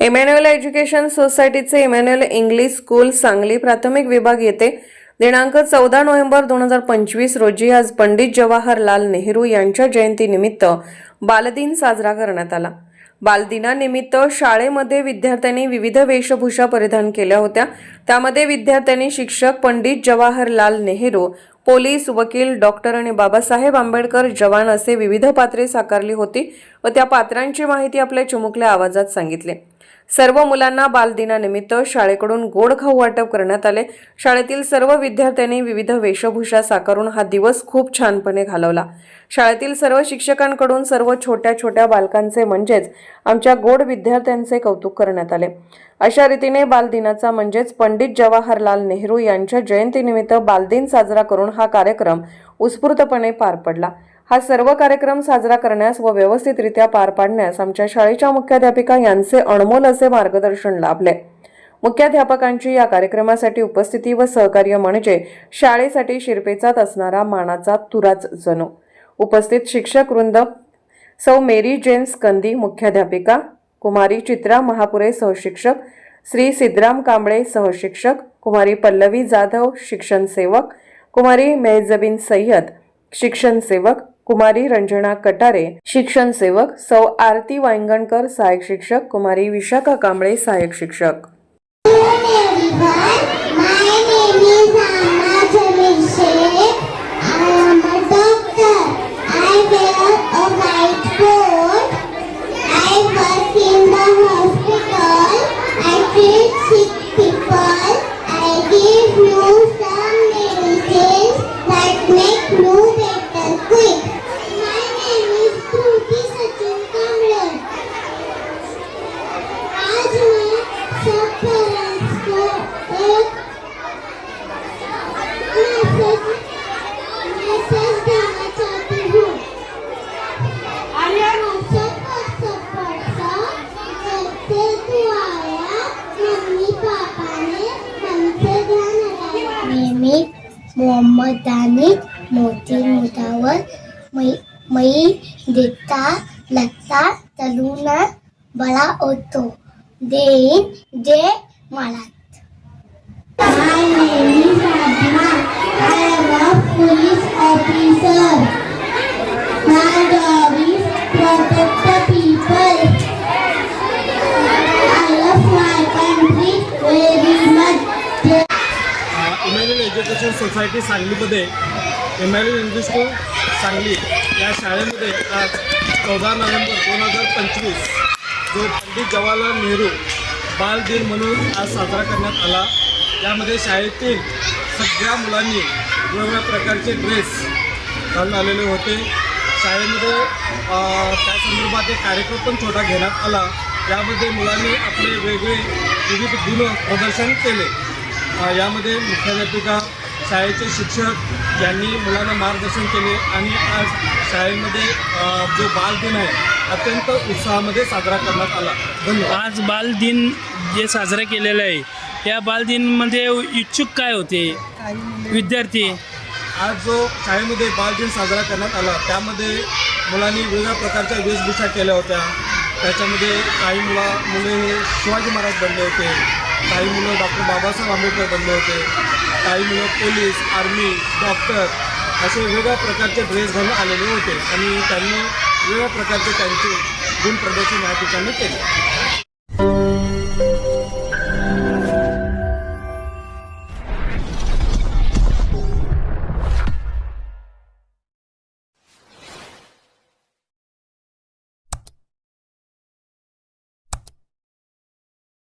Emmanuel education सोसायटीचे Emmanuel English school Sangli प्राथमिक विभाग येथे दिनांक चौदा नोव्हेंबर दोन हजार पंचवीस रोजी आज पंडित जवाहरलाल नेहरू यांच्या जयंतीनिमित्त बालदिन साजरा करण्यात आला. बालदिनानिमित्त शाळेमध्ये विद्यार्थ्यांनी विविध वेशभूषा परिधान केल्या होत्या. त्यामध्ये विद्यार्थ्यांनी शिक्षक पंडित जवाहरलाल नेहरू पोलीस वकील डॉक्टर आणि बाबासाहेब आंबेडकर जवान असे विविध पात्रे साकारली होती व त्या पात्रांची माहिती आपल्या चुमुकल्या आवाजात सांगितली. सर्व मुलांना बालदिनानिमित्त शाळेकडून गोड खाऊ वाटप करण्यात आले. शाळेतील सर्व विद्यार्थ्यांनी विविध वेशभूषा साकारून हा दिवस खूप छानपणे घालवला. शाळेतील सर्व शिक्षकांकडून सर्व छोट्या छोट्या बालकांचे म्हणजेच आमच्या गोड विद्यार्थ्यांचे कौतुक करण्यात आले. अशा रीतीने बालदिनाचा म्हणजेच पंडित जवाहरलाल नेहरू यांच्या जयंतीनिमित्त बालदिन साजरा करून हा कार्यक्रम उत्स्फूर्तपणे पार पडला. हा सर्व कार्यक्रम साजरा करण्यास व व्यवस्थितरित्या पार पाडण्यास आमच्या शाळेच्या मुख्याध्यापिका यांचे अनमोल असे मार्गदर्शन लाभले. मुख्याध्यापकांची या कार्यक्रमासाठी उपस्थिती व सहकार्य म्हणजे शाळेसाठी शिरपेचात असणारा मानाचा तुराच जणू. उपस्थित शिक्षक वृंद सौ मेरी जेम्स कंदी मुख्याध्यापिका कुमारी चित्रा महापुरे सहशिक्षक श्री सिद्धराम कांबळे सहशिक्षक कुमारी पल्लवी जाधव शिक्षण सेवक कुमारी मेहजबीन सय्यद शिक्षण सेवक कुमारी रंजना कटारे शिक्षण सेवक सौ आरती वांगणकर सहाय्यक शिक्षक कुमारी विशाखा कांबळे सहाय्यक शिक्षक. मोहम्मदाने मोती मुतावर मई मई देता लगता तलूना बड़ा होतो देईन जे मला My name is Adna. I am a police officer. My job is protect the people. I love my country very much. Emmanuel education society सांगलीमध्ये इमॅन्युअल इंग्लिश स्कूल सांगली या शाळेमध्ये आज चौदा नोव्हेंबर दोन हजार पंचवीस जो पंडित जवाहरलाल नेहरू बाल दिन म्हणून आज साजरा करण्यात आला यामध्ये शाळेतील सगळ्या मुलांनी वेगवेगळ्या प्रकारचे ड्रेस घालून आलेले होते. शाळेमध्ये त्या संदर्भात एक कार्यक्रम पण छोटा घेण्यात आला. यामध्ये मुलांनी आपले वेगळे विविध गुण प्रदर्शन केले. यामध्ये मुख्याध्यापिका शाळेचे शिक्षक यांनी मुलांना मार्गदर्शन केले आणि आज शाळेमध्ये जो बालदिन आहे अत्यंत उत्साहामध्ये साजरा करण्यात आला. धन्यवाद. आज बालदिन जे साजरा केलेला आहे या बालदिनमध्ये इच्छुक काय होते? विद्यार्थी. आज जो शाळेमध्ये बालदिन साजरा करण्यात आला त्यामध्ये मुलांनी वेगवेगळ्या प्रकारच्या वेशभूषा केल्या होत्या. त्याच्यामध्ये काही मुला मुले हे शिवाजी महाराज बनले होते. काही मुलं डॉक्टर बाबासाहेब आंबेडकर बनले होते. काही मुलं पोलीस आर्मी डॉक्टर असे वेगळ्या प्रकारचे ड्रेस घालून आलेले होते. आणि त्यांनी वेगळ्या प्रकारचे त्यांचे गुण प्रदर्शन या ठिकाणी केले.